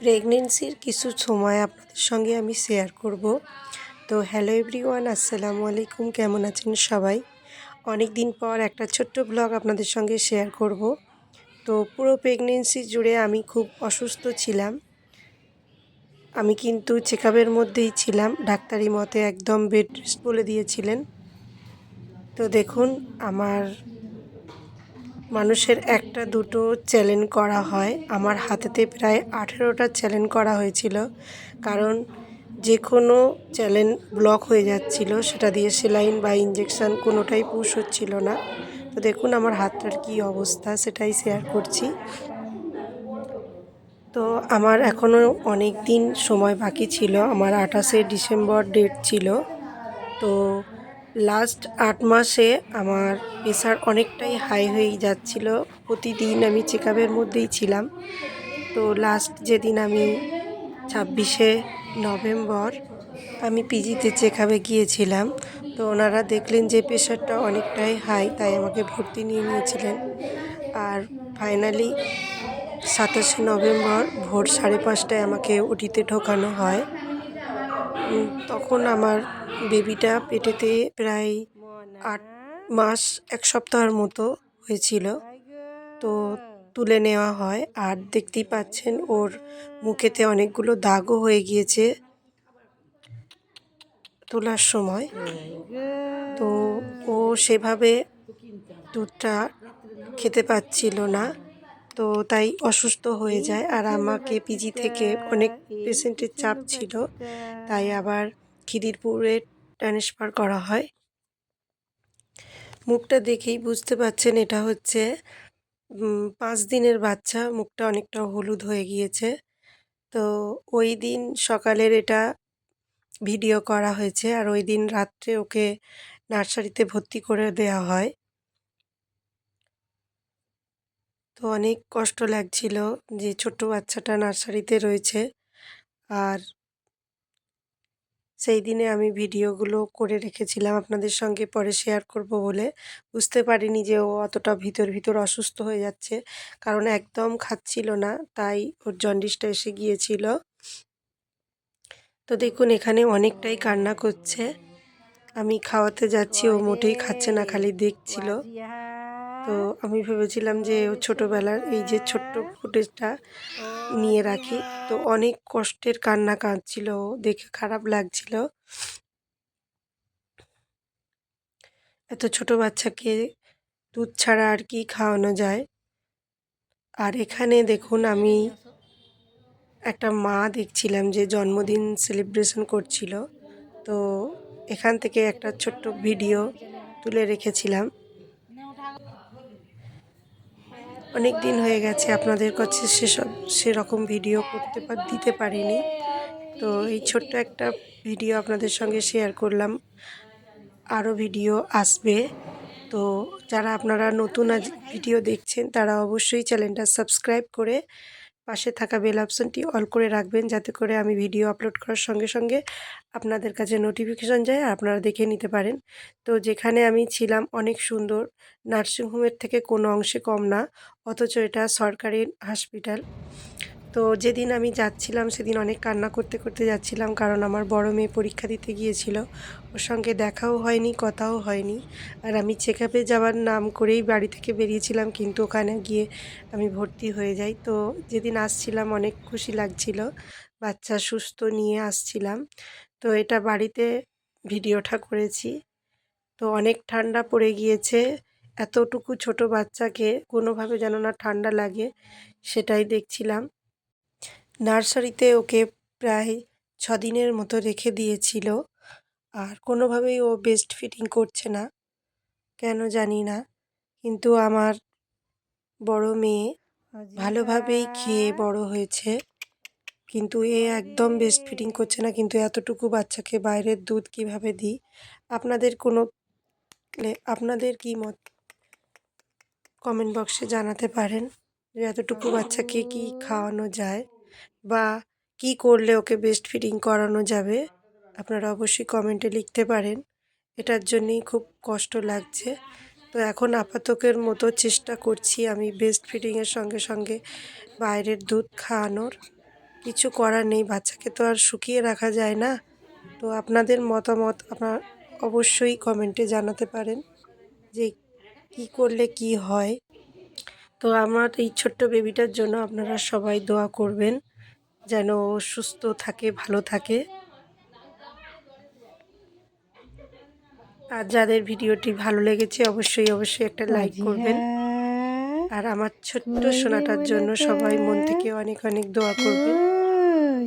প্রেগনেন্সির কিছু সময় আপনাদের সঙ্গে আমি শেয়ার করব। তো হ্যালো এভরিওয়ান আসসালামু আলাইকুম, কেমন আছেন সবাই? অনেক দিন পর একটা ছোট্ট ব্লগ আপনাদের সঙ্গে শেয়ার করব। তো পুরো প্রেগনেন্সি জুড়ে আমি খুব অসুস্থ ছিলাম। আমি কিন্তু চেক মধ্যেই ছিলাম, ডাক্তারি মতে একদম বেড রেস্ট বলে দিয়েছিলেন। তো দেখুন, আমার মানুষের একটা দুটো চ্যালেঞ্জ করা হয়। আমার হাতেতে প্রায় আঠেরোটা চ্যালেঞ্জ করা হয়েছিল। কারণ যে কোনো চ্যালেঞ্জ ব্লক হয়ে যাচ্ছিল, সেটা দিয়ে সেলাইন বা ইঞ্জেকশান কোনোটাই পুশ হচ্ছিল না। তো দেখুন আমার হাতটার কি অবস্থা, সেটাই শেয়ার করছি। তো আমার এখনও অনেক দিন সময় বাকি ছিল। আমার আঠাশে ডিসেম্বর ডেট ছিল। তো লাস্ট আট মাসে আমার প্রেশার অনেকটাই হাই হয়ে যাচ্ছিল। প্রতিদিন আমি চেক মধ্যেই ছিলাম। তো লাস্ট যেদিন আমি ছাব্বিশে নভেম্বর আমি পিজিতে চেক গিয়েছিলাম। তো ওনারা দেখলেন যে প্রেশারটা অনেকটাই হাই তাই আমাকে ভর্তি নিয়ে নিয়েছিলেন। আর ফাইনালি সাতাশে নভেম্বর ভোর সাড়ে পাঁচটায় আমাকে ওটিতে ঢোকানো হয়। তখন আমার বেবিটা পেটেতে প্রায় আট মাস, এক সপ্তাহের মতো হয়েছিল। তো তুলে নেওয়া হয় আর দেখতেই পাচ্ছেন ওর মুখেতে অনেকগুলো দাগও হয়ে গিয়েছে তোলার সময়। তো ও সেভাবে দুধটা খেতে পাচ্ছিল না। তো তাই অসুস্থ হয়ে যায়। আর আমাকে পিজি থেকে অনেক পেশেন্টের চাপ ছিল। তাই আবার খিদিরপুরে ট্রান্সফার করা হয়। মুখটা দেখেই বুঝতে পাচ্ছেন এটা হচ্ছে পাঁচ দিনের বাচ্চা। মুখটা অনেকটা হলুদ হয়ে গিয়েছে। তো ওই দিন সকালের এটা ভিডিও করা হয়েছে। আর ওই দিন রাত্রে ওকে নার্সারিতে ভর্তি করে দেওয়া হয়। তো অনেক কষ্ট লাগছিল যে ছোট্ট বাচ্চাটা নার্সারিতে রয়েছে। আর সেই দিনে আমি ভিডিওগুলো করে রেখেছিলাম আপনাদের সঙ্গে পরে শেয়ার করব বলে। বুঝতে পারিনি যে ও অতটা ভিতর ভিতর অসুস্থ হয়ে যাচ্ছে, কারণ একদম খাচ্ছিল না, তাই ওর জন্ডিসটা এসে গিয়েছিল। তো দেখুন, এখানে অনেকটাই কান্না করছে। আমি খাওয়াতে যাচ্ছি, ও মোটেই খাচ্ছে না, খালি দেখছিল। তো আমি ভেবেছিলাম যে ও ছোটোবেলার এই যে ছোট্ট ফুটেজটা নিয়ে রাখি। তো অনেক কষ্টের কান্না কাঁদছিল, দেখে খারাপ লাগছিল। এত ছোট বাচ্চাকে দুধ ছাড়া আর কি খাওয়ানো যায়? আর এখানে দেখুন, আমি একটা মা দেখছিলাম যে জন্মদিন সেলিব্রেশন করছিল। তো এখান থেকে একটা ছোট্ট ভিডিও তুলে রেখেছিলাম। অনেক দিন হয়ে গেছে, আপনাদের কাছে সেসব, সেরকম ভিডিও করতে দিতে পারিনি। তো এই ছোট্ট একটা ভিডিও আপনাদের সঙ্গে শেয়ার করলাম। আরও ভিডিও আসবে। তো যারা আপনারা নতুন ভিডিও দেখছেন, তারা অবশ্যই চ্যানেলটা সাবস্ক্রাইব করে পাশে থাকা বেল অপশনটি অল করে রাখবেন যাতে করে আমি ভিডিও আপলোড করার সঙ্গে সঙ্গে আপনাদের কাছে নোটিফিকেশান যায় আর আপনারা দেখে নিতে পারেন। তো যেখানে আমি ছিলাম অনেক সুন্দর, নার্সিংহোমের থেকে কোনো অংশে কম না, অথচ এটা সরকারি হসপিটাল তো যেদিন আমি যাচ্ছিলাম, সেদিন অনেক কান্না করতে করতে যাচ্ছিলাম কারণ আমার বড় মেয়ে পরীক্ষা দিতে গিয়েছিল। ওর সঙ্গে দেখাও হয়নি, কথাও হয়নি। আর আমি চেক আপে যাওয়ার নাম করেই বাড়ি থেকে বেরিয়েছিলাম, কিন্তু ওখানে গিয়ে আমি ভর্তি হয়ে যাই। তো যেদিন আসছিলাম, অনেক খুশি লাগছিল। বাচ্চা সুস্থ নিয়ে আসছিলাম। তো এটা বাড়িতে ভিডিওটা করেছি। তো অনেক ঠান্ডা পড়ে গিয়েছে। এতটুকু ছোট বাচ্চাকে কোনোভাবে যেন না ঠান্ডা লাগে, সেটাই দেখছিলাম। নার্সারিতে ওকে প্রায় ছ দিনের মতো রেখে দিয়েছিল। আর কোনোভাবেই ও বেস্ট ফিটিং করছে না। কেন জানি না। কিন্তু আমার বড় মেয়ে ভালোভাবেই খেয়ে বড় হয়েছে। কিন্তু এ একদম বেস্ট ফিটিং করছে না। কিন্তু এতটুকু বাচ্চাকে বাইরের দুধ কীভাবে দিই? আপনাদের কোনো আপনাদের কি মত? কমেন্ট বক্সে জানাতে পারেন যে এতটুকু বাচ্চাকে কি খাওয়ানো যায়? বা কি করলে ওকে বেস্ট ফিডিং করানো যাবে, আপনারা অবশ্যই কমেন্টে লিখতে পারেন। এটার জন্যেই খুব কষ্ট লাগছে। তো এখন আপাতকের মতো চেষ্টা করছি আমি বেস্ট ফিডিংয়ের সঙ্গে সঙ্গে বাইরের দুধ খাওয়ানোর। কিছু করার নেই, বাচ্চাকে তো আর শুকিয়ে রাখা যায় না। তো আপনাদের মতামত আপনার অবশ্যই কমেন্টে জানাতে পারেন যে কি করলে কি হয়। তো আমার এই ছোট্ট বেবিটার জন্য আপনারা সবাই দোয়া করবেন। যেন সুস্থ থাকে ভালো থাকে। আর যাদের ভিডিওটি ভালো লেগেছে অবশ্যই অবশ্যই একটা লাইক করবেন। আর আমার ছোট্ট সোনাটার জন্য সবাই মন থেকে অনেক অনেক দোয়া করবেন।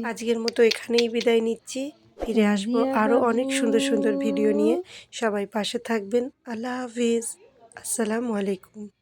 আজকের মতো এখানেই বিদায় নিচ্ছি। ফিরে আসব আরও অনেক সুন্দর সুন্দর ভিডিও নিয়ে। সবাই পাশে থাকবেন। আল্লাহ হাফিজ। আসসালামু আলাইকুম।